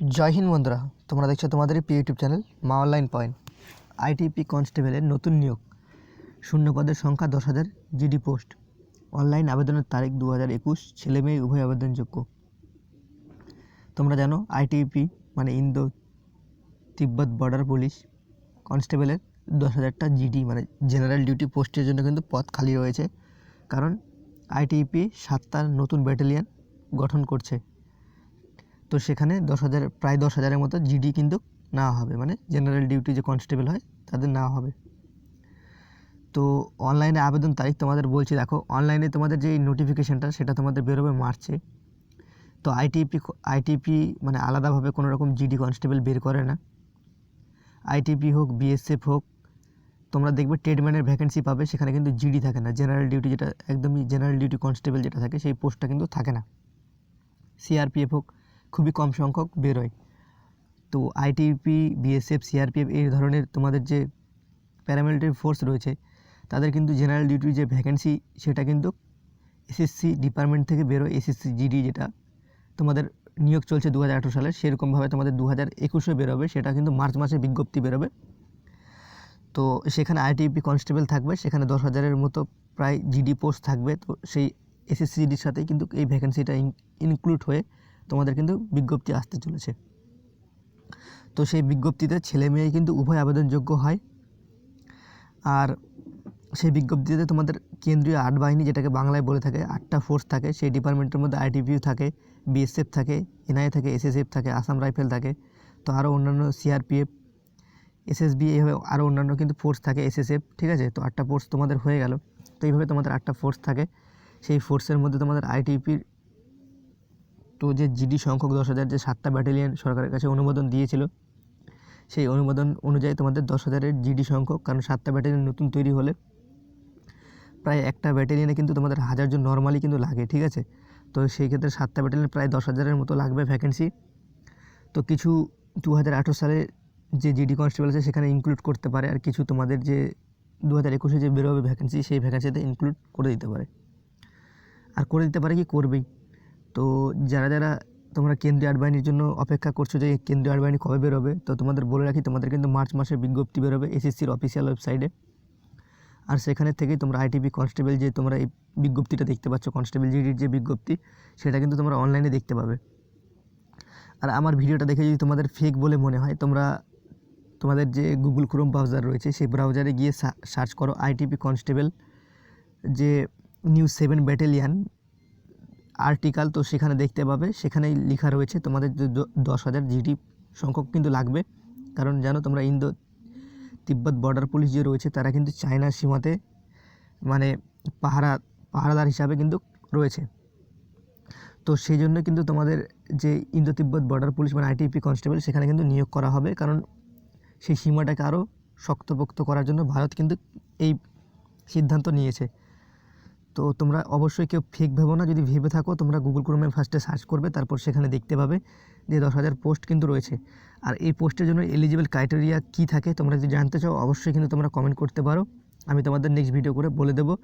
জয় হিন্দ বন্ধুরা, তোমরা দেখছ তোমাদের প্রিয় YouTube channel Maa online point ITP কনস্টেবলের নতুন নিয়োগ। শূন্য পদের সংখ্যা দশ হাজার জিডি পোস্ট অনলাইন আবেদনের তারিখ দু হাজার একুশ, ছেলে মেয়ে উভয় আবেদনযোগ্য। তোমরা জানো আইটিপি মানে ইন্দো তিব্বত বর্ডার পুলিশ কনস্টেবলের দশ হাজারটা জিডি মানে জেনারেল ডিউটি পোস্টের জন্য কিন্তু পদ খালি রয়েছে। কারণ আইটিপি সাতটা নতুন ব্যাটালিয়ান গঠন করছে। তো সেখানে দশ হাজার, প্রায় দশ হাজারের মতো জিডি কিন্তু নেওয়া হবে। মানে জেনারেল ডিউটি যে কনস্টেবল হয়, তাদের নেওয়া হবে। তো অনলাইনে আবেদন তারিখ তোমাদের বলছি, দেখো অনলাইনে তোমাদের যে নোটিফিকেশানটা সেটা তোমাদের বেরোবে মার্চে। তো আইটিপি আইটিপি মানে আলাদাভাবে কোনো রকম জিডি কনস্টেবল বের করে না। আইটিপি হোক বিএসএফ হোক, তোমরা দেখবে ট্রেডম্যানের ভ্যাকেন্সি পাবে, সেখানে কিন্তু জিডি থাকে না। জেনারেল ডিউটি যেটা, একদমই জেনারেল ডিউটি কনস্টেবল যেটা থাকে, সেই পোস্টটা কিন্তু থাকে না। সিআরপিএফ হোক খুবই কম সংখ্যক বেরোয়। তো আইটিপি বিএসএফ সিআরপিএফ এই ধরনের তোমাদের যে প্যারামিলিটারি ফোর্স রয়েছে, তাদের কিন্তু জেনারেল ডিউটির যে ভ্যাকেন্সি সেটা কিন্তু এসএসসি ডিপার্টমেন্ট থেকে বেরোয়। এসএসসি জিডি যেটা তোমাদের নিয়োগ চলছে দু হাজার আঠেরো সালে, সেরকমভাবে তোমাদের দু হাজার একুশে বেরোবে। সেটা কিন্তু মার্চ মাসে বিজ্ঞপ্তি বেরোবে। তো সেখানে আইটিপি কনস্টেবল থাকবে, সেখানে দশ হাজারের মতো প্রায় জিডি পোস্ট থাকবে। তো সেই এসএসসি জিডির সাথেই কিন্তু এই ভ্যাকেন্সিটা ইনক্লুড হয়ে তোমাদের কিন্তু বিজ্ঞপ্তি আসতে চলেছে। তো সেই বিজ্ঞপ্তিতে ছেলে মেয়ে কিন্তু উভয় আবেদনযোগ্য হয়। আর সেই বিজ্ঞপ্তিতে তোমাদের কেন্দ্রীয় আট বাহিনী যেটাকে বাংলায় বলে থাকে, আটটা ফোর্স থাকে, সেই ডিপার্টমেন্টের মধ্যে আইটিপিউ থাকে, বিএসএফ থাকে, এনআই থাকে, এসএসএফ থাকে, আসাম রাইফেল থাকে, তো আরও অন্যান্য সিআরপিএফ, এসএসবি, এইভাবে আরও অন্যান্য কিন্তু ফোর্স থাকে, এসএসএফ, ঠিক আছে? তো আটটা ফোর্স তোমাদের হয়ে গেল। তো এইভাবে তোমাদের আটটা ফোর্স থাকে। সেই ফোর্সের মধ্যে তোমাদের আইটিপির তো যে জিডি সংখ্যক দশ হাজার যে সাতটা ব্যাটালিয়ন সরকারের কাছে অনুমোদন দিয়েছিল, সেই অনুমোদন অনুযায়ী তোমাদের দশ হাজারের জিডি সংখ্যক, কারণ সাতটা ব্যাটালিয়ন নতুন তৈরি হলে প্রায় একটা ব্যাটালিয়নে কিন্তু তোমাদের হাজার জন নর্মালি কিন্তু লাগে, ঠিক আছে? তো সেই ক্ষেত্রে সাতটা ব্যাটালিয়ন প্রায় দশ হাজারের মতো লাগবে ভ্যাকেন্সি তো কিছু দু হাজার আঠেরো সালে যে জিডি কনস্টেবল আছে সেখানে ইনক্লুড করতে পারে, আর কিছু তোমাদের যে দু হাজার একুশে যে বেরোবে ভ্যাকেন্সি সেই ভ্যাকেন্সিতে ইনক্লুড করে দিতে পারে। আর করে দিতে পারে কি? করবেই। তো যারা যারা তোমরা কেন্দ্রীয় আট বাহিনীর জন্য অপেক্ষা করছ যে কেন্দ্রীয় আট বাহিনী কবে বেরোবে, তো তোমাদের বলে রাখি, তোমাদের কিন্তু মার্চ মাসে বিজ্ঞপ্তি বেরোবে এসএসসির অফিসিয়াল ওয়েবসাইটে আর সেখানে থেকেই তোমরা আইটিপি কনস্টেবল যে তোমরা এই বিজ্ঞপ্তিটা দেখতে পাচ্ছ কনস্টেবল জিডির যে বিজ্ঞপ্তি, সেটা কিন্তু তোমরা অনলাইনে দেখতে পাবে। আর আমার ভিডিওটা দেখে যদি তোমাদের ফেক বলে মনে হয়, তোমরা তোমাদের যে গুগল ক্রোম ব্রাউজার রয়েছে, সেই ব্রাউজারে গিয়ে সার্চ করো আইটিপি কনস্টেবল যে নিউ সেভেন ব্যাটালিয়ান আর্টিকাল তো সেখানে দেখতে পাবে। সেখানেই লেখা রয়েছে তোমাদের দশ হাজার জিডি সংখ্যক কিন্তু লাগবে। কারণ জানো তোমরা ইন্দো, তিব্বত বর্ডার পুলিশ যে রয়েছে, তারা কিন্তু চায়নার সীমাতে মানে পাহারা, পাহারাদার হিসাবে কিন্তু রয়েছে। তো সেই জন্য কিন্তু তোমাদের যে ইন্দো তিব্বত বর্ডার পুলিশ মানে আইটিপি কনস্টেবল সেখানে কিন্তু নিয়োগ করা হবে। কারণ সেই সীমাটাকে আরও শক্তপোক্ত করার জন্য ভারত কিন্তু এই সিদ্ধান্ত নিয়েছে। তো তোমরা অবশ্যই কেউ ফেক ভেবো না। যদি ভেবে থাকো, তোমরা গুগল ক্রোমে ফার্স্টে সার্চ করবে, তারপর সেখানে দেখতে পাবে যে দশ হাজার পোস্ট কিন্তু রয়েছে। আর এই পোস্টের জন্য এলিজিবল ক্রাইটেরিয়া কী থাকে, তোমরা যদি জানতে চাও, অবশ্যই কিন্তু তোমরা কমেন্ট করতে পারো। আমি তোমাদের নেক্সট ভিডিও করে বলে দেবো।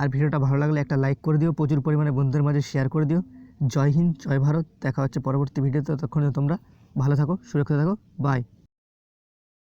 আর ভিডিওটা ভালো লাগলে একটা লাইক করে দিও, প্রচুর পরিমাণে বন্ধুদের মাঝে শেয়ার করে দিও। জয় হিন্দ, জয় ভারত। দেখা হচ্ছে পরবর্তী ভিডিওতে ততক্ষণে তোমরা ভালো থাকো, সুরক্ষিত থাকো। বাই